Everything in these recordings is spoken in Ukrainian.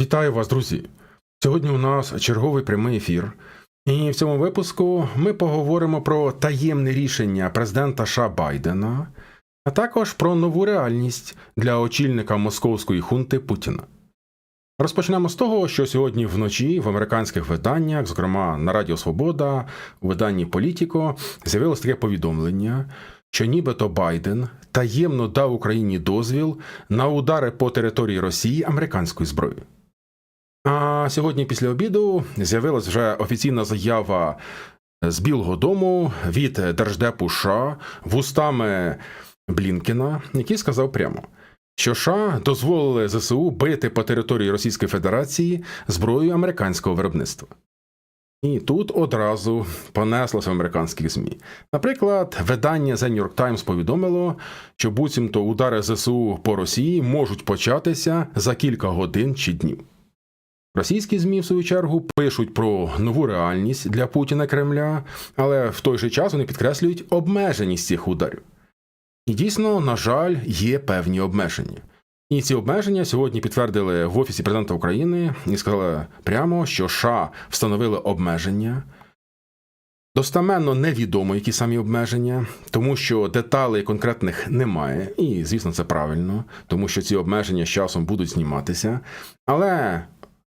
Вітаю вас, друзі! Сьогодні у нас черговий прямий ефір, і в цьому випуску ми поговоримо про таємне рішення президента США Байдена, а також про нову реальність для очільника московської хунти Путіна. Розпочнемо з того, що сьогодні вночі в американських виданнях, зокрема на Радіо Свобода, у виданні Політіко, з'явилось таке повідомлення, що нібито Байден таємно дав Україні дозвіл на удари по території Росії американською зброєю. А сьогодні після обіду з'явилась вже офіційна заява з Білого Дому від Держдепу США вустами Блінкена, який сказав прямо, що США дозволили ЗСУ бити по території Російської Федерації зброєю американського виробництва. І тут одразу понеслося в американських ЗМІ. Наприклад, видання The New York Times повідомило, що буцімто удари ЗСУ по Росії можуть початися за кілька годин чи днів. Російські ЗМІ, в свою чергу, пишуть про нову реальність для Путіна Кремля, але в той же час вони підкреслюють обмеженість цих ударів. І дійсно, на жаль, є певні обмеження. І ці обмеження сьогодні підтвердили в Офісі президента України і сказали прямо, що США встановили обмеження. Достаменно невідомо, які самі обмеження, тому що деталей конкретних немає, і, звісно, це правильно, тому що ці обмеження з часом будуть зніматися. Але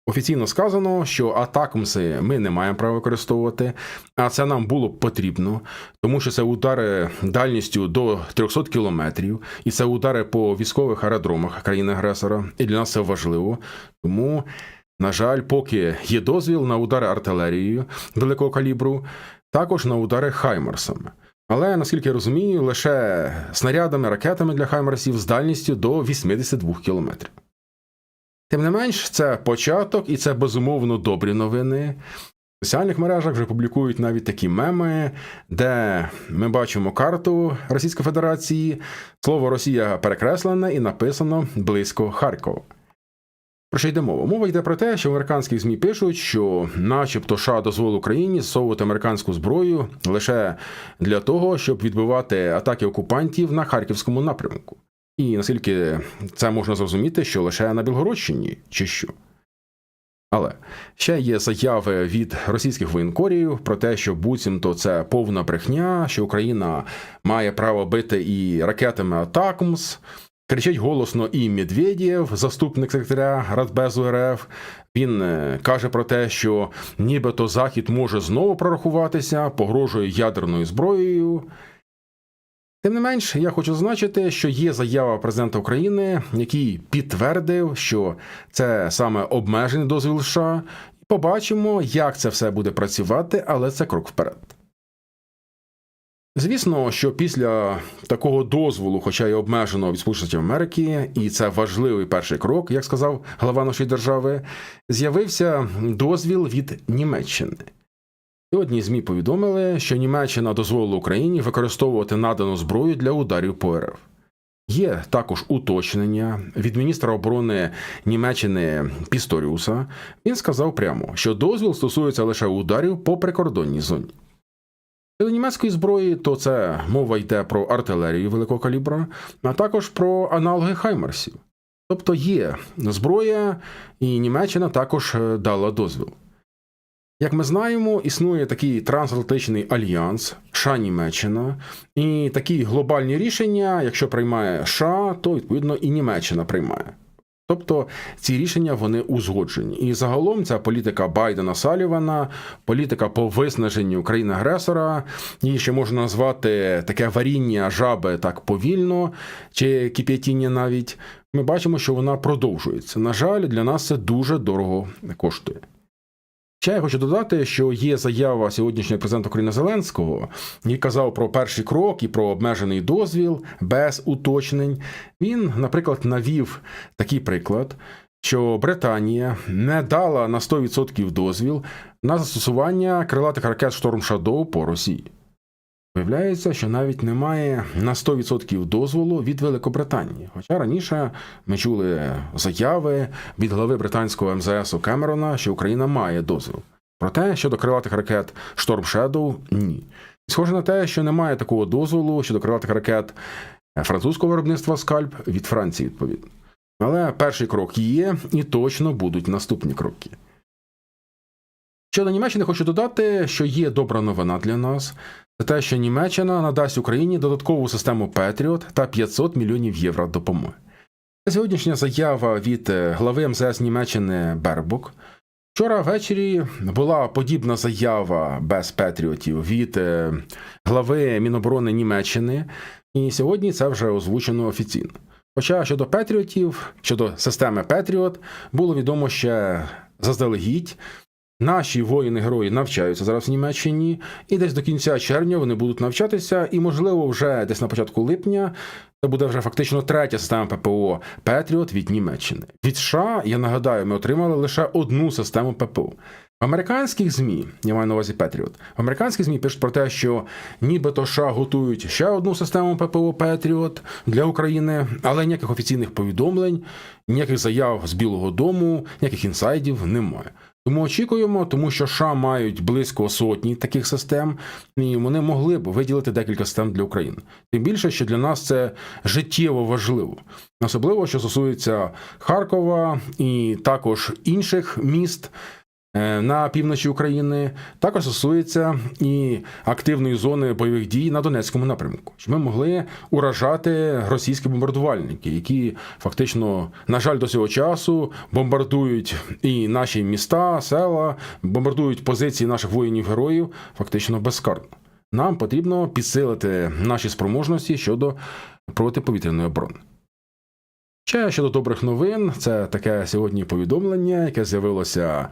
офіційно сказано, що атакмси ми не маємо права використовувати, а це нам було б потрібно, тому що це удари дальністю до 300 кілометрів, і це удари по військових аеродромах країни-агресора. І для нас це важливо. Тому, на жаль, поки є дозвіл на удари артилерією великого калібру, також на удари хаймерсами. Але наскільки я розумію, лише снарядами, ракетами для хаймерсів з дальністю до 82 кілометрів. Тим не менш, це початок і це безумовно добрі новини. В соціальних мережах вже публікують навіть такі меми, де ми бачимо карту Російської Федерації, слово Росія перекреслене і написано близько Харкова. Про що йде мова? Мова йде про те, що в американських ЗМІ пишуть, що, начебто, США дозволив Україні зсовувати американську зброю лише для того, щоб відбивати атаки окупантів на харківському напрямку. І наскільки це можна зрозуміти, що лише на Білгородщині чи що. Але ще є заяви від російських воєнкорів про те, що буцімто це повна брехня, що Україна має право бити і ракетами Атакмс. Кричить голосно і Медведєв, заступник секретаря Радбезу РФ. Він е, каже про те, що нібито Захід може знову прорахуватися, погрожує ядерною зброєю. Тим не менш, я хочу зазначити, що є заява президента України, який підтвердив, що це саме обмежений дозвіл США. Побачимо, як це все буде працювати, але це крок вперед. Звісно, що після такого дозволу, хоча й обмеженого від Сполучених Америки, і це важливий перший крок, як сказав глава нашої держави, з'явився дозвіл від Німеччини. Сьогодні ЗМІ повідомили, що Німеччина дозволила Україні використовувати надану зброю для ударів по РФ. Є також уточнення від міністра оборони Німеччини Пісторіуса. Він сказав прямо, що дозвіл стосується лише ударів по прикордонній зоні. Щодо німецької зброї, то це мова йде про артилерію великого калібра, а також про аналоги Хаймерсів. Тобто є зброя, і Німеччина також е, дала дозвіл. Як ми знаємо, існує такий трансатлантичний альянс США Німеччина, і такі глобальні рішення, якщо приймає США, то відповідно і Німеччина приймає. Тобто ці рішення вони узгоджені. І загалом ця політика Байдена Салівана, політика по виснаженню країни агресора, її ще можна назвати таке варіння жаби так повільно, чи кип'ятіння навіть. Ми бачимо, що вона продовжується. На жаль, для нас це дуже дорого коштує. Ще я хочу додати, що є заява сьогоднішнього президента України Зеленського, який казав про перший крок і про обмежений дозвіл без уточнень. Він, наприклад, навів такий приклад, що Британія не дала на 100% дозвіл на застосування крилатих ракет Шторм Шадоу по Росії. Виявляється, що навіть немає на 100% дозволу від Великобританії. Хоча раніше ми чули заяви від глави британського МЗС Кемерона, що Україна має дозвіл. Проте щодо крилатих ракет Storm Shadow – ні. Схоже на те, що немає такого дозволу щодо крилатих ракет французького виробництва скальп від Франції, відповідно. Але перший крок є, і точно будуть наступні кроки. Щодо Німеччини хочу додати, що є добра новина для нас. Те, що Німеччина надасть Україні додаткову систему Петріот та 500 мільйонів євро допомоги. Сьогоднішня заява від е, глави МЗС Німеччини Бербок. Вчора ввечері була подібна заява без Петріотів від е, глави Міноборони Німеччини, і сьогодні це вже озвучено офіційно. Хоча щодо Петріотів, щодо системи Петріот, було відомо ще заздалегідь. Наші воїни-герої навчаються зараз в Німеччині, і десь до кінця червня вони будуть навчатися, і, можливо, вже десь на початку липня це буде вже фактично третя система ППО Петріот від Німеччини. Від США, я нагадаю, ми отримали лише одну систему ППО. В американських ЗМІ, я маю на увазі Петріот, в американських ЗМІ пишуть про те, що нібито США готують ще одну систему ППО Петріот для України, але ніяких офіційних повідомлень, ніяких заяв з Білого Дому, ніяких інсайдів немає. Тому очікуємо, тому що США мають близько сотні таких систем, і вони могли б виділити декілька систем для України. Тим більше, що для нас це життєво важливо, особливо що стосується Харкова і також інших міст. Е, На півночі України також стосується і активної зони бойових дій на Донецькому напрямку, щоб ми могли уражати російські бомбардувальники, які фактично, на жаль, до цього часу бомбардують і наші міста, села, бомбардують позиції наших воїнів-героїв фактично безкарно. Нам потрібно підсилити наші спроможності щодо протиповітряної оборони. Ще щодо добрих новин, це таке сьогодні повідомлення, яке з'явилося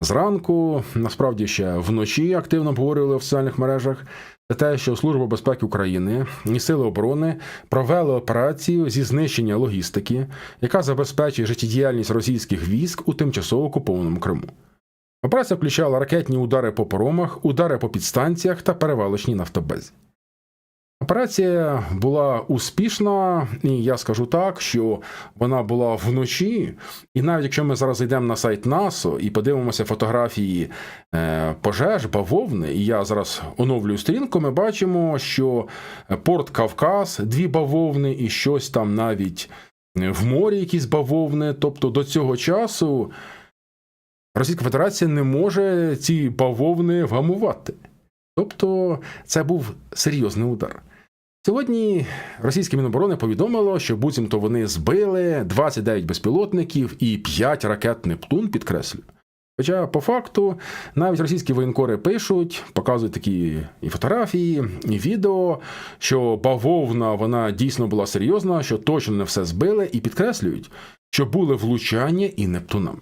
зранку. Насправді ще вночі активно обговорювали в соціальних мережах. Те, що Служба безпеки України і Сили оборони провели операцію зі знищення логістики, яка забезпечує життєдіяльність російських військ у тимчасово окупованому Криму. Операція включала ракетні удари по поромах, удари по підстанціях та перевалочній нафтобезі. Операція була успішна, і я скажу так, що вона була вночі. І навіть якщо ми зараз йдемо на сайт НАСО і подивимося фотографії е, пожеж, бавовни, і я зараз оновлюю сторінку, ми бачимо, що порт Кавказ, дві бавовни, і щось там навіть в морі, якісь бавовни. Тобто до цього часу Російська Федерація не може ці бавовни вгамувати. Тобто це був серйозний удар. Сьогодні російське міноборони повідомило, що буцімто вони збили 29 безпілотників і 5 ракет Нептун, підкреслю. Хоча, по факту, навіть російські воєнкори пишуть, показують такі і фотографії, і відео, що бавовна вона дійсно була серйозна, що точно не все збили, і підкреслюють, що були влучання і Нептунами.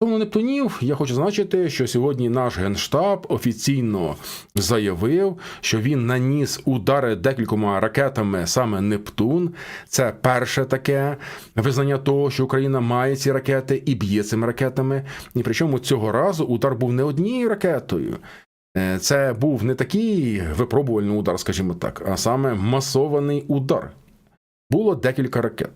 Стосовно Нептунів, я хочу зазначити, що сьогодні наш генштаб офіційно заявив, що він наніс удари декількома ракетами саме Нептун. Це перше таке визнання того, що Україна має ці ракети і б'є цими ракетами. І причому цього разу удар був не однією ракетою. Е, Це був не такий випробувальний удар, скажімо так, а саме масований удар. Було декілька ракет.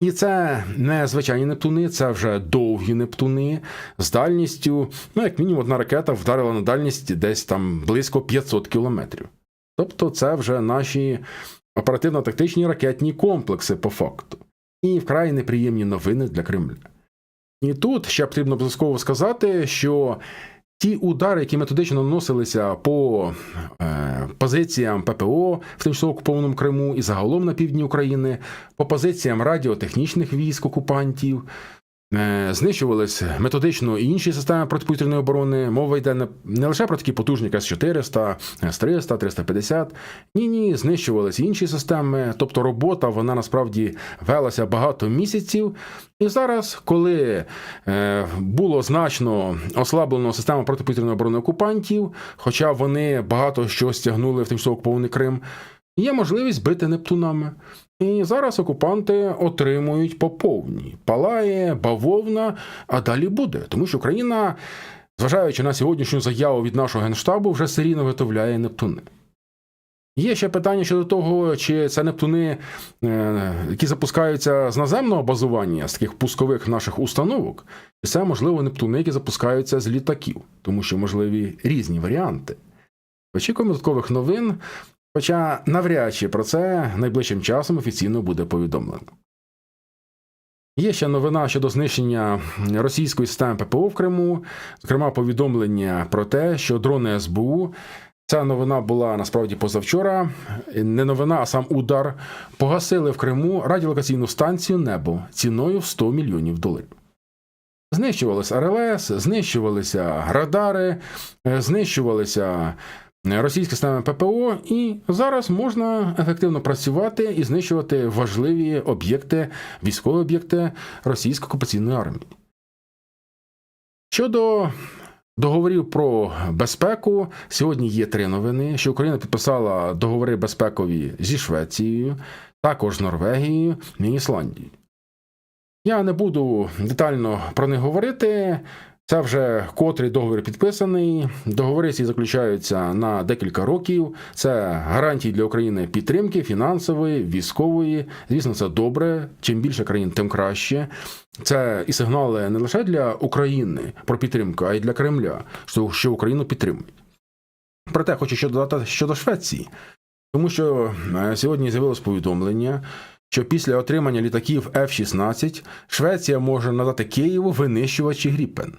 І це не звичайні нептуни, це вже довгі нептуни з дальністю. Ну, як мінімум, одна ракета вдарила на дальність десь там близько 500 кілометрів. Тобто, це вже наші оперативно-тактичні ракетні комплекси по факту. І вкрай неприємні новини для Кремля. І тут ще потрібно обов'язково сказати, що ті удари, які методично наносилися по е, позиціям ППО в тимчасово окупованому Криму і загалом на півдні України, по позиціям радіотехнічних військ окупантів, е, знищувались методично і інші системи протиповітряної оборони. Мова йде не, лише про такі потужні як С-400, С-300, 350. Ні, ні, знищувались інші системи. Тобто робота вона насправді велася багато місяців. І зараз, коли е, було значно ослаблено систему протиповітряної оборони окупантів, хоча вони багато що стягнули в тимчасово окупований Крим, є можливість бити Нептунами. І зараз окупанти отримують по повній. Палає, бавовна, а далі буде. Тому що Україна, зважаючи на сьогоднішню заяву від нашого генштабу, вже серійно виготовляє Нептуни. Є ще питання щодо того, чи це Нептуни, е, які запускаються з наземного базування, з таких пускових наших установок, чи це, можливо, Нептуни, які запускаються з літаків, тому що можливі різні варіанти. Очікуємо додаткових новин, хоча навряд чи про це найближчим часом офіційно буде повідомлено. Є ще новина щодо знищення російської системи ППО в Криму, зокрема, повідомлення про те, що дрони СБУ. Ця новина була насправді позавчора. Не новина, а сам удар. Погасили в Криму радіолокаційну станцію Небо ціною в 100 мільйонів доларів. Знищувалися РЛС, знищувалися радари, е, знищувалися російські системи ППО, і зараз можна ефективно працювати і знищувати важливі об'єкти, військові об'єкти російської окупаційної армії. Щодо договорів про безпеку, сьогодні є три новини: що Україна підписала договори безпекові зі Швецією, також Норвегією і Ісландією. Я не буду детально про них говорити. Це вже котрий договір підписаний. Договори ці заключаються на декілька років. Це гарантії для України підтримки фінансової, військової. Звісно, це добре. Чим більше країн, тим краще. Це і сигнали не лише для України про підтримку, а й для Кремля, що, Україну підтримують. Проте хочу ще додати щодо Швеції, тому що е, сьогодні з'явилось повідомлення. Що після отримання літаків F-16 Швеція може надати Києву винищувачі Гріпен.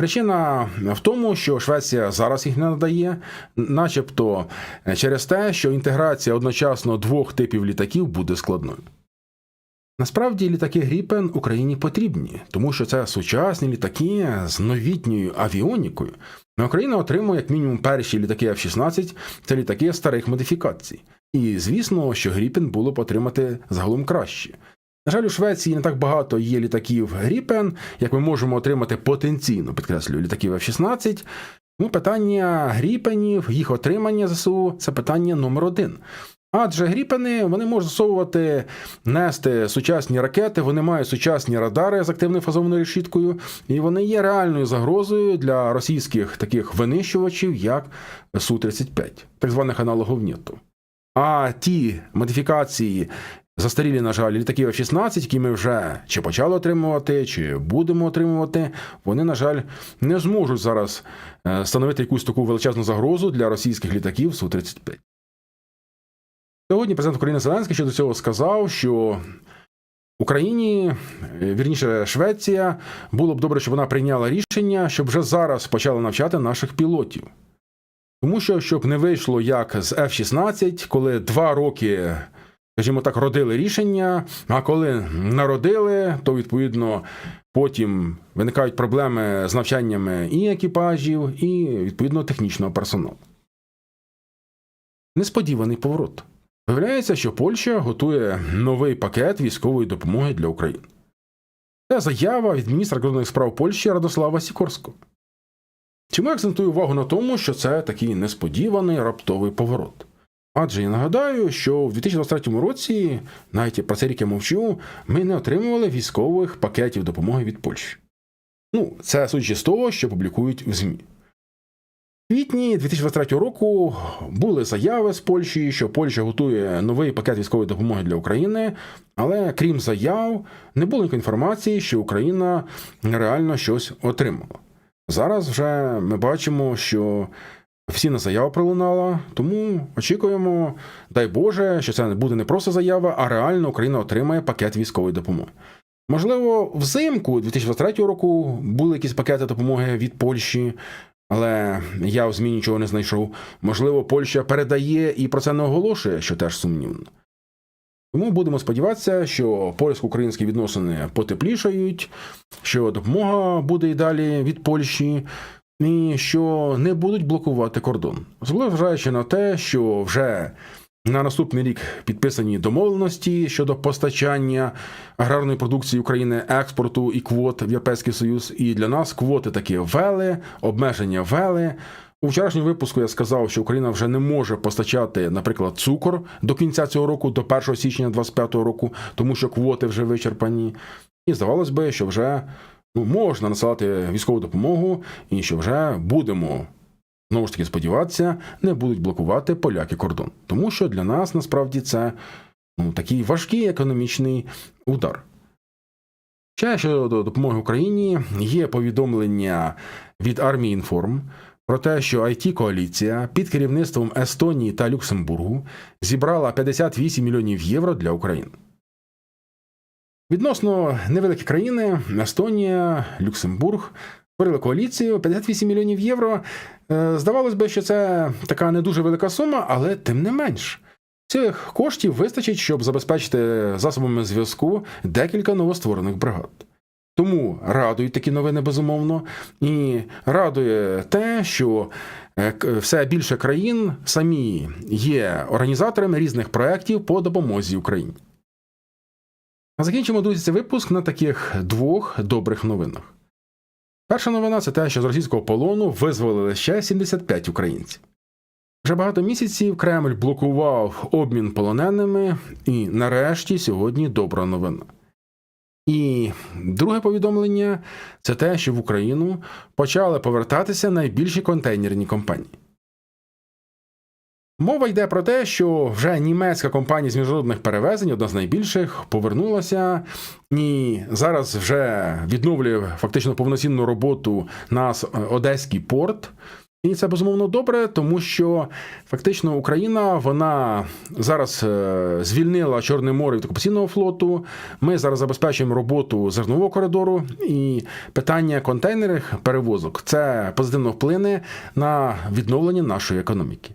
Причина в тому, що Швеція зараз їх не надає, начебто через те, що інтеграція одночасно двох типів літаків буде складною. Насправді літаки Гріпен Україні потрібні, тому що це сучасні літаки з новітньою авіонікою. Україна отримує як мінімум перші літаки F-16 це літаки старих модифікацій. І звісно, що Гріпен було б отримати загалом краще. На жаль, у Швеції не так багато є літаків Гріпен, як ми можемо отримати потенційно, підкреслюю, літаків F-16. Тому питання Гріпенів, їх отримання ЗСУ це питання номер один. Адже Гріпени вони можуть засовувати, нести сучасні ракети, вони мають сучасні радари з активною фазованою решіткою, і вони є реальною загрозою для російських таких винищувачів, як Су-35, так званих аналогів НІТу. А ті модифікації, Застарілі, на жаль, літаки F-16, які ми вже чи почали отримувати, чи будемо отримувати, вони, на жаль, не зможуть зараз е, становити якусь таку величезну загрозу для російських літаків Су-35. Сьогодні президент України Зеленський щодо цього сказав, що Україні, е, вірніше, Швеція, було б добре, щоб вона прийняла рішення, щоб вже зараз почала навчати наших пілотів. Тому що, щоб не вийшло як з F-16, коли два роки скажімо так, родили рішення. А коли народили, то відповідно потім виникають проблеми з навчаннями і екіпажів, і відповідно технічного персоналу. Несподіваний поворот. Виявляється, що Польща готує новий пакет військової допомоги для України. Це заява від міністра закордонних справ Польщі Радослава Сікорського. Чому я акцентую увагу на тому, що це такий несподіваний раптовий поворот? Адже я нагадаю, що в 2023 році, навіть про це рік я мовчу, ми не отримували військових пакетів допомоги від Польщі. Ну, це судячи з того, що публікують в ЗМІ. В квітні 2023 року були заяви з Польщі, що Польща готує новий пакет військової допомоги для України, але крім заяв, не було інформації, що Україна реально щось отримала. Зараз вже ми бачимо, що Офіційна заява пролунала, тому очікуємо, дай Боже, що це буде не просто заява, а реально Україна отримає пакет військової допомоги. Можливо, взимку 2023 року були якісь пакети допомоги від Польщі, але я в ЗМІ нічого не знайшов. Можливо, Польща передає і про це не оголошує, що теж сумнівно. Тому будемо сподіватися, що польсько-українські відносини потеплішають, що допомога буде і далі від Польщі і що не будуть блокувати кордон, вважаючи на те, що вже на наступний рік підписані домовленості щодо постачання аграрної продукції України, експорту і квот в Європейський Союз. І для нас квоти такі ввели, обмеження ввели. У вчорашньому випуску я сказав, що Україна вже не може постачати, наприклад, цукор до кінця цього року, до 1 січня 2025 року, тому що квоти вже вичерпані. І здавалось би, що вже можна насилати військову допомогу, і що вже будемо. Знову ж таки, сподіватися, не будуть блокувати поляки кордон. Тому що для нас насправді це ну, такий важкий економічний удар. Ще щодо допомоги Україні є повідомлення від армії інформ про те, що it коаліція під керівництвом Естонії та Люксембургу зібрала 58 мільйонів євро для України. Відносно невеликі країни Естонія, Люксембург створили коаліцію 58 мільйонів євро. Е, Здавалось би, що це така не дуже велика сума, але тим не менш. Цих коштів вистачить, щоб забезпечити засобами зв'язку декілька новостворених бригад. Тому радують такі новини безумовно, і радує те, що е, все більше країн самі є організаторами різних проєктів по допомозі Україні. А закінчимо, друзі, цей випуск на таких двох добрих новинах. Перша новина це те, що з російського полону визволили ще 75 українців. Вже багато місяців Кремль блокував обмін полоненими, і нарешті сьогодні добра новина. І друге повідомлення це те, що в Україну почали повертатися найбільші контейнерні компанії. Мова йде про те, що вже німецька компанія з міжнародних перевезень, одна з найбільших, повернулася і зараз вже відновлює фактично повноцінну роботу нас е, Одеський порт. І це безумовно добре, тому що фактично Україна вона зараз е, звільнила Чорне море від окупаційного флоту. Ми зараз забезпечуємо роботу зернового коридору і питання контейнерних перевозок це позитивно вплине на відновлення нашої економіки.